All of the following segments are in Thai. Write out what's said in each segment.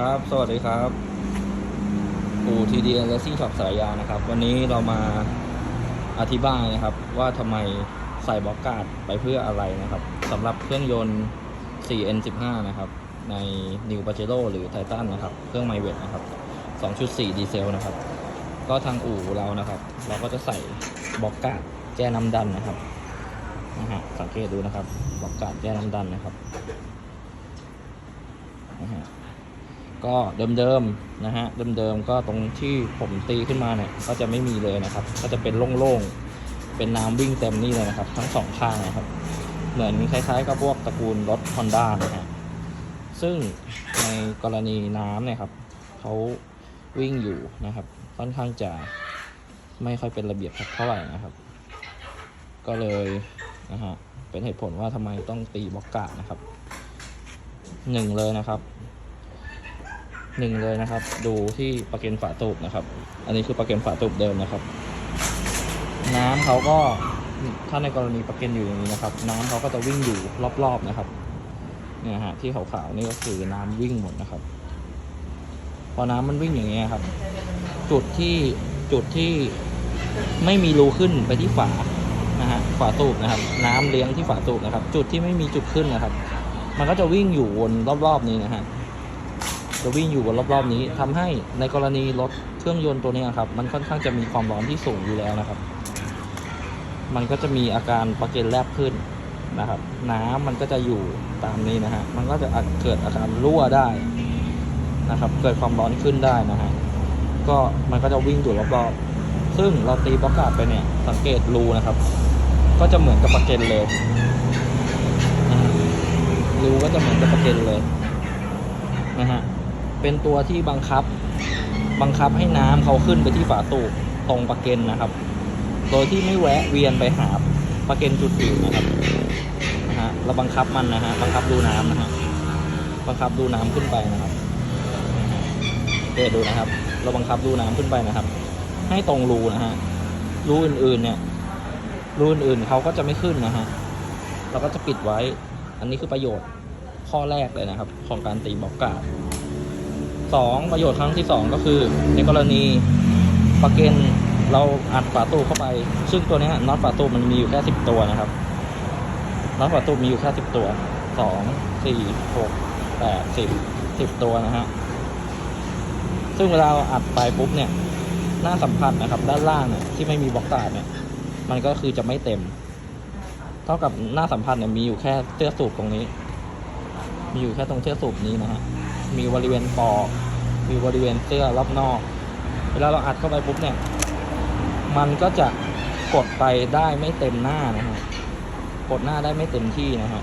ครับ สวัสดีครับ อูทีดีและซิ่งช็อปสายยานะครับ วันนี้เรามาอธิบายนะครับ ว่าทำไมใส่บล็อกการ์ดไปเพื่ออะไรนะครับสำหรับเครื่องยนต์ 4N15 นะครับ ใน New Pajero หรือ Titan นะครับ เครื่องไมเวทนะครับ 2.4 ดีเซลนะครับ ก็ทางอู่เรานะครับ เราก็จะใส่บล็อกการ์ดแก้น้ำดันนะครับนะฮะสังเกตดูนะครับบล็อกการ์ดแก้น้ำดันนะครับนะฮะ ก็เดิมๆนะฮะเดิมๆก็ตรงที่ผมตีขึ้นมาเนี่ยก็จะไม่มีเลยนะครับ ก็จะเป็นโล่งๆเป็นน้ำวิ่งเต็มนี่เลยนะครับ ทั้งสองข้างนะครับ เหมือนคล้ายๆกับพวกตระกูลรถ Honda นะฮะซึ่งในกรณีน้ำเนี่ยครับเขาวิ่งอยู่นะครับค่อนข้างจะไม่ค่อยเป็นระเบียบเท่าไหร่นะครับ ก็เลยนะฮะเป็นเหตุผลว่าทำไมต้องตีบล็อกกาดนะครับหนึ่งเลยนะครับ หนึ่งเลยนะครับ ดูที่ประเก็นฝาตูบนะครับ อันนี้คือประเก็นฝาตูบเดิมนะครับ น้ำเขาก็ถ้าในกรณีประเก็นอยู่อย่างนี้นะครับ น้ำเขาก็จะวิ่งอยู่รอบๆนะครับเนี่ยฮะที่ขาวๆนี่ก็คือน้ำวิ่งหมดนะครับ พอน้ำมันวิ่งอย่างเงี้ยครับ จุดที่จุดที่ไม่มีรูขึ้นไปที่ฝานะฮะฝาตูบนะครับ น้ำเลี้ยงที่ฝาตูบนะครับ จุดที่ไม่มีจุดขึ้นนะครับ มันก็จะวิ่งอยู่วนรอบๆนี้นะฮะ จะวิ่งอยู่บนรอบๆนี้ทำให้ในกรณีรถเครื่องยนต์ตัวนี้ครับ มันค่อนข้างจะมีความร้อนที่สูงอยู่แล้วนะครับ มันก็จะมีอาการประเก็นแลบขึ้นนะครับ น้ำมันก็จะอยู่ตามนี้นะฮะมันก็จะเกิดอาการรั่วได้นะครับ เกิดความร้อนขึ้นได้นะฮะก็มันก็จะวิ่งอยู่รอบๆซึ่งเราตีบล็อกการ์ดไปเนี่ยสังเกตรูนะครับ ก็จะเหมือนกับประเก็นเลยรูก็จะเหมือนกับประเก็นเลยนะฮะ เป็นตัวที่บังคับ บังคับให้น้ำเขาขึ้นไปที่ฝาตูบตรงปะเก็นนะครับ โดยที่ไม่แวะเวียนไปหาปะเก็นจุดอื่นนะครับนะฮะเราบังคับมันนะฮะบังคับดูน้ำนะฮะบังคับดูน้ำขึ้นไปนะครับเดี๋ยวดูนะครับ เราบังคับดูน้ำขึ้นไปนะครับ ให้ตรงรูนะฮะรูอื่นๆเนี่ยรูอื่นๆเขาก็จะไม่ขึ้นนะฮะเราก็จะปิดไว้ อันนี้คือประโยชน์ข้อแรกเลยนะครับ ของการตีบล็อกกาด สองประโยชน์ครั้งที่สองก็คือ ในกรณีประเกนเราอัดฝาตู้เข้าไป ซึ่งตัวนี้น็อตฝาตู้มันมีอยู่แค่สิบตัวนะครับน็อตฝาตู้มีอยู่แค่สิบตัวสองสี่หกแปดสิบสิบตัวนะฮะซึ่งเวลาอัดไปปุ๊บเนี่ยหน้าสัมผัสนะครับ ด้านล่างเนี่ยที่ไม่มีบล็อกกาดเนี่ยมันก็คือจะไม่เต็ม เท่ากับหน้าสัมผัสเนี่ยมีอยู่แค่เสื้อสูบตรงนี้ มีอยู่แค่ตรงเสื้อสูบนี้นะฮะมีบริเวณปอก มีบริเวณเสื้อรอบนอก เวลาเราอัดเข้าไปปุ๊บเนี่ย มันก็จะกดไปได้ไม่เต็มหน้านะฮะกดหน้าได้ไม่เต็มที่นะฮะ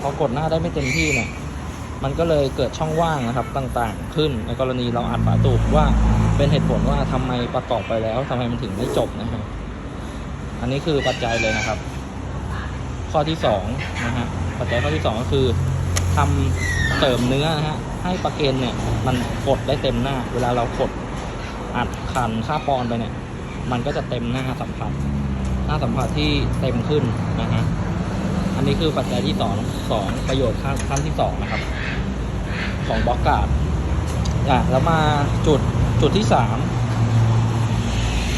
พอกดหน้าได้ไม่เต็มที่เนี่ยมันก็เลยเกิดช่องว่างนะครับต่างๆ ขึ้นในกรณีเราอัดฝาตูบว่าเป็นเหตุผลว่าทำไมประกอบไปแล้วทำไมมันถึงไม่จบนะฮะอันนี้คือปัจจัยเลยนะครับ ข้อที่สองนะฮะปัจจัยข้อที่สองก็คือทำเสริมเนื้อนะฮะให้ประเกนเนี่ยมันกดได้เต็มหน้า เวลาเรากดอัดคันค่าปอนไปเนี่ย มันก็จะเต็มหน้าสัมผัส หน้าสัมผัสที่เต็มขึ้นนะฮะอันนี้คือปัจจัยที่สองสองประโยชน์ขั้นขั้นที่สองนะครับ ของบล็อกการ์ดอะแล้วมาจุดจุดที่สาม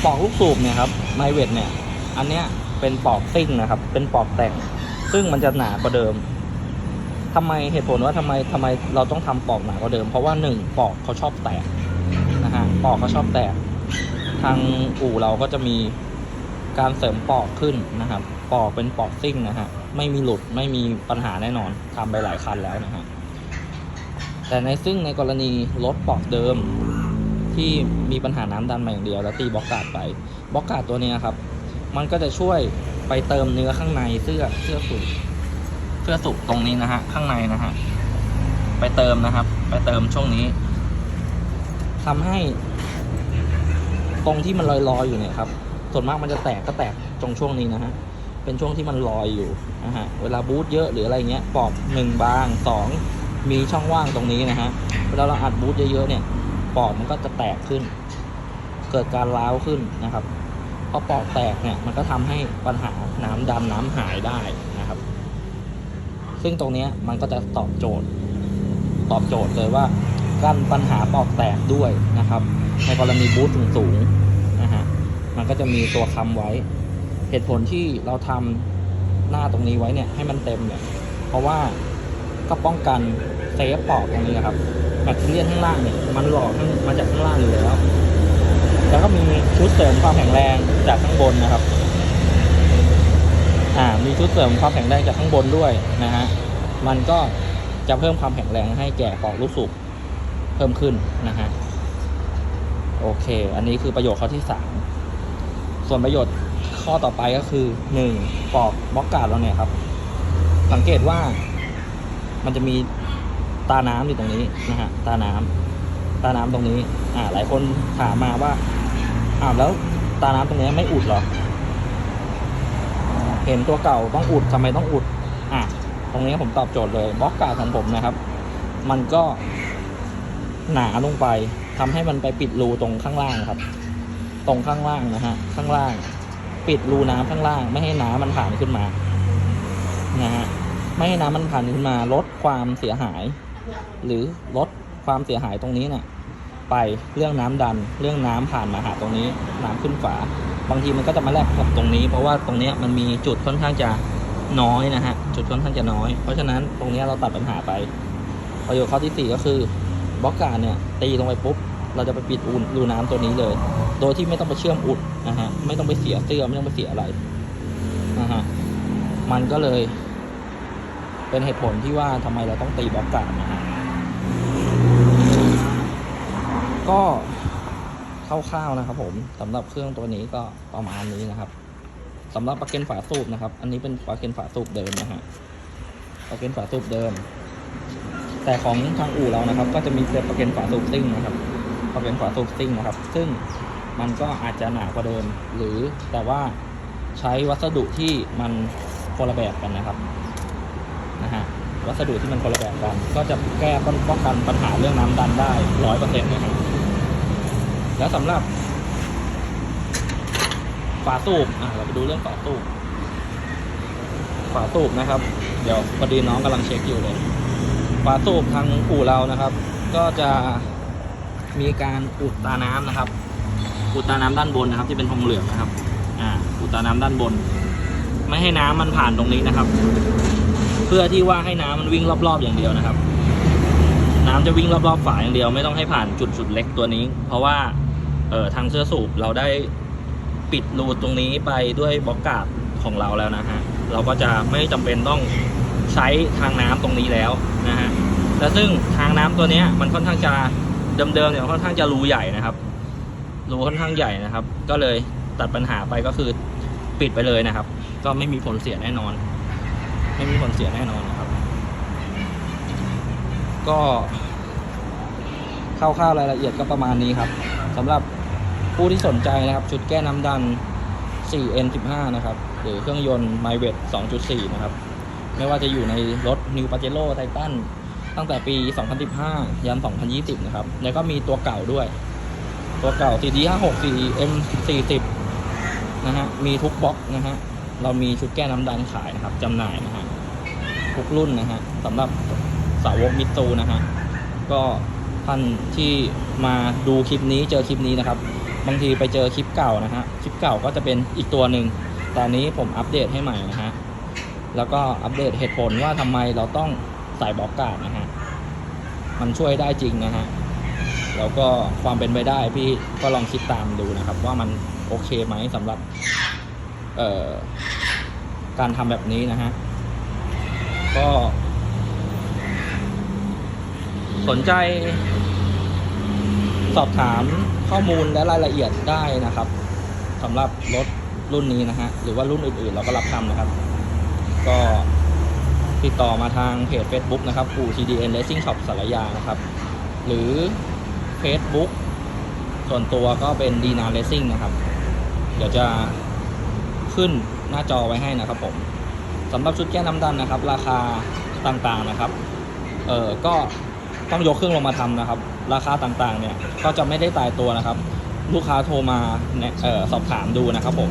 ปอกลูกสูบเนี่ยครับไมเวทเนี่ย อันเนี้ยเป็นปอกซิ่งนะครับ เป็นปอกแต่ง ซึ่งมันจะหนากว่าเดิม ทำไมเหตุผลว่าทำไมทำไมเราต้องทำปอกหนากว่าเดิม เพราะว่าหนึ่งปอกเขาชอบแตกนะฮะปอกเขาชอบแตก ทางอู่เราก็จะมีการเสริมปอกขึ้นนะครับปอกเป็นปอกซิ่งนะฮะไม่มีหลุดไม่มีปัญหาแน่นอนทำไปหลายคันแล้วนะฮะแต่ในซึ่งในกรณีรถปอกเดิมที่มีปัญหาน้ำดันมาอย่างเดียว แล้วตีบล็อกกาดไปบล็อกกาดตัวนี้ครับ มันก็จะช่วยไปเติมเนื้อข้างในเสื้อเสื้อสูบ เสื้อสูบตรงนี้นะฮะ ข้างในนะฮะ ไปเติมนะครับ ไปเติมช่วงนี้ทำให้ ตรงที่มันลอยๆอยู่เนี่ยครับ ส่วนมากมันจะแตกก็แตกตรงช่วงนี้นะฮะ เป็นช่วงที่มันลอยอยู่นะฮะ เวลาบูทเยอะหรืออะไรเงี้ย ปอกหนึ่งบางสองมีช่องว่างตรงนี้นะฮะ เวลาเราอัดบูทเยอะๆเนี่ย ปอกมันก็จะแตกขึ้น เกิดการร้าวขึ้นนะครับพอปอกแตกเนี่ย มันก็ทำให้ปัญหาน้ำดำน้ำหายได้ ซึ่งตรงนี้มันก็จะตอบโจทย์ ตอบโจทย์เลยว่ากั้นปัญหาปอกแตกด้วยนะครับ ในกรณีบูทสูงๆนะฮะมันก็จะมีตัวคำไว้ เหตุผลที่เราทำหน้าตรงนี้ไว้เนี่ยให้มันเต็มเนี่ยเพราะว่าก็ป้องกันเซฟปอกตรงนี้นะครับแบคทีเรียข้างล่างเนี่ยมันหล่อข้างมาจากข้างล่างอยู่แล้ว แล้วก็มีชุดเสริมความแข็งแรงจากข้างบนนะครับ อ่ามีชุดเสริมความแข็งแรงจากข้างบนด้วยนะฮะมันก็จะเพิ่มความแข็งแรงให้แก่ปอกลูกสูบเพิ่มขึ้นนะฮะโอเค อันนี้คือประโยชน์ข้อที่สามส่วนประโยชน์ข้อต่อไปก็คือหนึ่งปอกบล็อกการ์ดเราเนี่ยครับ สังเกตว่ามันจะมีตาน้ำอยู่ตรงนี้นะฮะตาน้ำตาน้ำตรงนี้ อ่า หลายคนถามมาว่าอ้าวแล้วตาน้ำตรงนี้ไม่อุดหรอ เห็นตัวเก่าต้องอุดทำไมต้องอุด อะ ตรงนี้ผมตอบโจทย์เลยบล็อกกาของผมนะครับ มันก็หนาลงไปทำให้มันไปปิดรูตรงข้างล่างครับ ตรงข้างล่างนะฮะ ข้างล่าง ปิดรูน้ำข้างล่าง ไม่ให้น้ำมันผ่านขึ้นมา นะฮะ ไม่ให้น้ำมันผ่านขึ้นมา ลดความเสียหาย หรือลดความเสียหายตรงนี้เนี่ยไปเรื่องน้ำดัน เรื่องน้ำผ่านมาหาตรงนี้ น้ำขึ้นฝา บางทีมันก็จะมาแลกกับตรงนี้ เพราะว่าตรงนี้มันมีจุดค่อนข้างจะน้อยนะฮะ จุดค่อนข้างจะน้อย เพราะฉะนั้นตรงนี้เราตัดปัญหาไป ประโยชน์ข้อที่สี่ก็คือบล็อกการ์ดเนี่ยตีลงไปปุ๊บ เราจะไปปิดอูรูน้ำตัวนี้เลย โดยที่ไม่ต้องไปเชื่อมอุดนะฮะ ไม่ต้องไปเสียเสื้อไม่ต้องไปเสียอะไรนะฮะ มันก็เลย เป็นเหตุผลที่ว่าทำไมเราต้องตีบล็อกการ์ดนะฮะ ก็ คร่าวๆนะครับ ผมสำหรับเครื่องตัวนี้ก็ประมาณนี้นะครับสำหรับปลั๊กเกนฝาสูบนะครับ อันนี้เป็นปลั๊กเกนฝาสูบเดิมนะฮะปลั๊กเกนฝาสูบเดิม แต่ของทางอู่เรานะครับ ก็จะมีเป็นปลั๊กเกนฝาสูบซิ่งนะครับปลั๊กเกนฝาสูบซิ่งนะครับ ซึ่งมันก็อาจจะหนากว่าเดิม หรือแต่ว่าใช้วัสดุที่มันคนละแบบกันนะครับนะฮะวัสดุที่มันคนละแบบกัน ก็จะแก้ป้องกันปัญหาเรื่องน้ำดันได้ร้อยเปอร์เซ็นต์นะครับ แล้วสำหรับฝาสูบอะเราไปดูเรื่องฝาสูบฝาสูบนะครับ เดี๋ยวพอดีน้องกำลังเช็คอยู่เลยฝาสูบทางอู่เรานะครับ ก็จะมีการอุดตาน้ำนะครับ อุดตาน้ำด้านบนนะครับ ที่เป็นทองเหลืองนะครับ อ่า อุดตาน้ำด้านบน ไม่ให้น้ำมันผ่านตรงนี้นะครับ เพื่อที่ว่าให้น้ำมันวิ่งรอบๆอย่างเดียวนะครับ น้ำจะวิ่งรอบๆฝาอย่างเดียว ไม่ต้องให้ผ่านจุดสุดเล็กตัวนี้ เพราะว่า เอ่อทางเสื้อสูบเราได้ปิดรูตรงนี้ไปด้วยบล็อกกาดของเราแล้วนะฮะเราก็จะไม่จำเป็นต้องใช้ทางน้ำตรงนี้แล้วนะฮะและซึ่งทางน้ำตัวเนี้ยมันค่อนข้างจะเดิมๆเนี่ยค่อนข้างจะรูใหญ่นะครับรูค่อนข้างใหญ่นะครับ ก็เลยตัดปัญหาไปก็คือปิดไปเลยนะครับ ก็ไม่มีผลเสียแน่นอน ไม่มีผลเสียแน่นอนนะครับ ก็คร่าวๆรายละเอียดก็ประมาณนี้ครับสำหรับ ผู้ที่สนใจนะครับ ชุดแก้น้ำดัน 4N15 นะครับ หรือเครื่องยนต์ m y w e t 2.4 นะครับ ไม่ว่าจะอยู่ในรถ New Pajero Titan ตั้งแต่ปี 2015 ยัน 2020 นะครับ แล้วก็มีตัวเก่าด้วย ตัวเก่า CD56 4M40 นะฮะ มีทุกบล็อกนะฮะ เรามีชุดแก้น้ำดันขายนะครับจำหน่ายนะฮะ ทุกรุ่นนะฮะสำหรับสาวกมิตซูนะฮะ ก็ท่านที่มาดูคลิปนี้เจอคลิปนี้นะครับางทีไปเจอคลิปเก่านะฮะ คลิปเก่าก็จะเป็นอีกตัวหนึ่ง แต่อันนี้ผมอัปเดตให้ใหม่นะฮะ แล้วก็อัปเดตเหตุผลว่าทำไมเราต้องใส่บล็อกการ์ดนะฮะ มันช่วยได้จริงนะฮะ แล้วก็ความเป็นไปได้พี่ก็ลองคิดตามดูนะครับ ว่ามันโอเคไหมสำหรับเอ่อการทำแบบนี้นะฮะ ก็ สนใจ สอบถามข้อมูลและรายละเอียดได้นะครับสำหรับรถรุ่นนี้นะฮะหรือว่ารุ่นอื่นๆ เราก็รับทำนะครับ ก็ติดต่อมาทางเพจ Facebook นะครับปู่ TDN Racing Shop สารยานะครับ หรือ Facebook ส่วนตัวก็เป็น d ีนา Racing นะครับ เดี๋ยวจะขึ้นหน้าจอไว้ให้นะครับผมสำหรับชุดแก้น้ำดันนะครับ ราคาต่างๆนะครับ เออก็ต้องยกเครื่องลงมาทำนะครับ ราคาต่างๆ เนี่ย ก็จะไม่ได้ตายตัวนะครับ ลูกค้าโทรมาออสอบถามดูนะครับผม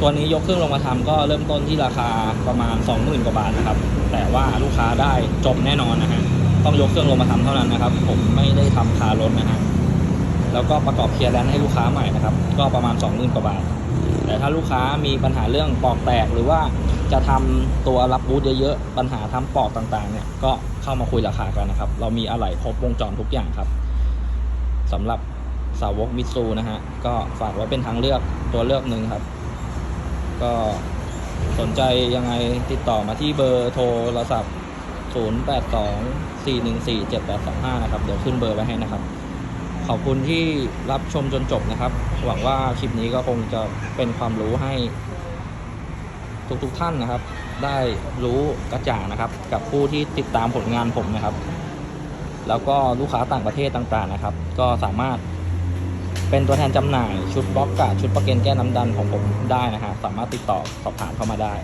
ตัวนี้ยกเครื่องลงมาทำก็เริ่มต้นที่ราคาประมาณ 20,000 กว่าบาทนะครับ แต่ว่าลูกค้าได้จบแน่นอนนะฮะ ต้องยกเครื่องลงมาทำเท่านั้นนะครับ ผมไม่ได้ทำคารถนะฮะ แล้วก็ประกอบเคลียร์แลนด์ให้ลูกค้าใหม่นะครับ ก็ประมาณ 20,000 กว่าบาท แต่ถ้าลูกค้ามีปัญหาเรื่องปอกแตกหรือว่าจะทำตัวรับบูทเยอะๆ ปัญหาทำปอกต่างๆ เนี่ยก็เข้ามาคุยราคากันนะครับ เรามีอะไหล่ครบวงจรทุกอย่างครับสำหรับสาวกมิตซูนะฮะ ก็ฝากไว้เป็นทางเลือกตัวเลือกหนึ่งครับ ก็สนใจยังไงติดต่อมาที่เบอร์โทรศัพท์ 0824147825 นะครับ เดี๋ยวขึ้นเบอร์ไว้ให้นะครับ ขอบคุณที่รับชมจนจบนะครับ หวังว่าคลิปนี้ก็คงจะเป็นความรู้ให้ ทุกๆทท่านนะครับ ได้รู้กระจ่างนะครับ กับผู้ที่ติดตามผลงานผมนะครับ แล้วก็ลูกค้าต่างประเทศต่างๆนะครับ ก็สามารถเป็นตัวแทนจำหน่ายชุดบล็อกกะชุดประเกนแก้น้ำดันของผมได้นะฮะสามารถติดต่อสอบถามเข้ามาได้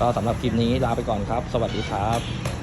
ก็สำหรับคลิปนี้ลาไปก่อนครับ สวัสดีครับ